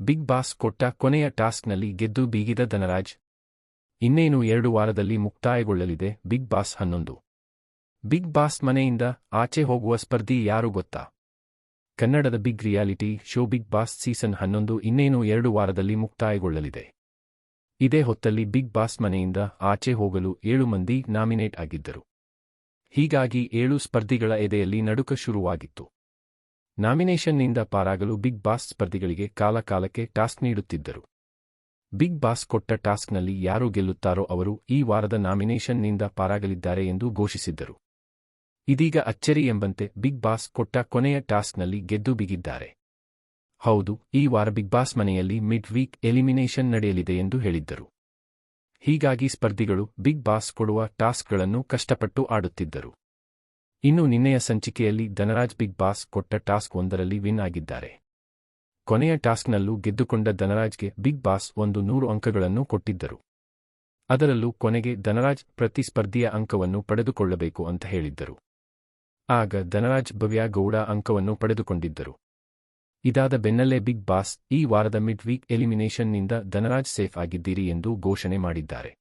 Big boss ಕೊಟ್ಟ ಕೊನೆಯ ಟಾಸ್ಕ್ನಲ್ಲಿ ಗೆದ್ದು ಬೀಗಿದ ಧನರಾಜ್. ಇನ್ನೇನು ಎರಡು ವಾರದಲ್ಲಿ ಮುಕ್ತಾಯಗೊಳ್ಳಲಿದೆ ಬಿಗ್ ಬಾಸ್ ಹನ್ನೊಂದು. ಬಿಗ್ ಬಾಸ್ ಮನೆಯಿಂದ ಆಚೆ ಹೋಗುವ ಸ್ಪರ್ಧಿ ಯಾರು ಗೊತ್ತಾ? ಕನ್ನಡದ big reality show big boss season ಹನ್ನೊಂದು ಇನ್ನೇನು ಎರಡು ವಾರದಲ್ಲಿ ಮುಕ್ತಾಯಗೊಳ್ಳಲಿದೆ. ಇದೇ ಹೊತ್ತಲ್ಲಿ ಬಿಗ್ ಬಾಸ್ ಮನೆಯಿಂದ ಆಚೆ ಹೋಗಲು ಏಳು ಮಂದಿ ನಾಮಿನೇಟ್ ಆಗಿದ್ದರು. ಹೀಗಾಗಿ ಏಳು ಸ್ಪರ್ಧಿಗಳ ಎದೆಯಲ್ಲಿ ನಡುಕ ಶುರುವಾಗಿತ್ತು. ನಾಮಿನೇಷನ್ನಿಂದ ಪಾರಾಗಲು ಬಿಗ್ ಬಾಸ್ ಸ್ಪರ್ಧಿಗಳಿಗೆ ಕಾಲಕಾಲಕ್ಕೆ ಟಾಸ್ಕ್ ನೀಡುತ್ತಿದ್ದರು. ಬಿಗ್ ಬಾಸ್ ಕೊಟ್ಟ ಟಾಸ್ಕ್ನಲ್ಲಿ ಯಾರು ಗೆಲ್ಲುತ್ತಾರೋ ಅವರು ಈ ವಾರದ ನಾಮಿನೇಷನ್ನಿಂದ ಪಾರಾಗಲಿದ್ದಾರೆ ಎಂದು ಘೋಷಿಸಿದ್ದರು. ಇದೀಗ ಅಚ್ಚರಿ ಎಂಬಂತೆ ಬಿಗ್ ಬಾಸ್ ಕೊಟ್ಟ ಕೊನೆಯ ಟಾಸ್ಕ್ನಲ್ಲಿ ಗೆದ್ದು ಬಿಗಿದ್ದಾರೆ. ಹೌದು, ಈ ವಾರ ಬಿಗ್ ಬಾಸ್ ಮನೆಯಲ್ಲಿ ಮಿಡ್ ವೀಕ್ ಎಲಿಮಿನೇಷನ್ ನಡೆಯಲಿದೆ ಎಂದು ಹೇಳಿದ್ದರು. ಹೀಗಾಗಿ ಸ್ಪರ್ಧಿಗಳು ಬಿಗ್ ಬಾಸ್ ಕೊಡುವ ಟಾಸ್ಕ್ಗಳನ್ನು ಕಷ್ಟಪಟ್ಟು ಆಡುತ್ತಿದ್ದರು. ಇನ್ನು ನಿನ್ನೆಯ ಸಂಚಿಕೆಯಲ್ಲಿ ಧನರಾಜ್ ಬಿಗ್ ಬಾಸ್ ಕೊಟ್ಟ ಟಾಸ್ಕ್ ಒಂದರಲ್ಲಿ ವಿನ್ ಆಗಿದ್ದಾರೆ. ಕೊನೆಯ ಟಾಸ್ಕ್ನಲ್ಲೂ ಗೆದ್ದುಕೊಂಡ ಧನರಾಜ್ಗೆ ಬಿಗ್ ಬಾಸ್ ಒಂದು ನೂರು ಅಂಕಗಳನ್ನು ಕೊಟ್ಟಿದ್ದರು. ಅದರಲ್ಲೂ ಕೊನೆಗೆ ಧನರಾಜ್ ಪ್ರತಿಸ್ಪರ್ಧಿಯ ಅಂಕವನ್ನು ಪಡೆದುಕೊಳ್ಳಬೇಕು ಅಂತ ಹೇಳಿದ್ದರು. ಆಗ ಧನರಾಜ್ ಭವ್ಯ ಗೌಡ ಅಂಕವನ್ನು ಪಡೆದುಕೊಂಡಿದ್ದರು. ಇದಾದ ಬೆನ್ನಲ್ಲೇ ಬಿಗ್ ಬಾಸ್ ಈ ವಾರದ ಮಿಡ್ ವೀಕ್ ಎಲಿಮಿನೇಷನ್ನಿಂದ ಧನರಾಜ್ ಸೇಫ್ ಆಗಿದ್ದೀರಿ ಎಂದು ಘೋಷಣೆ ಮಾಡಿದ್ದಾರೆ.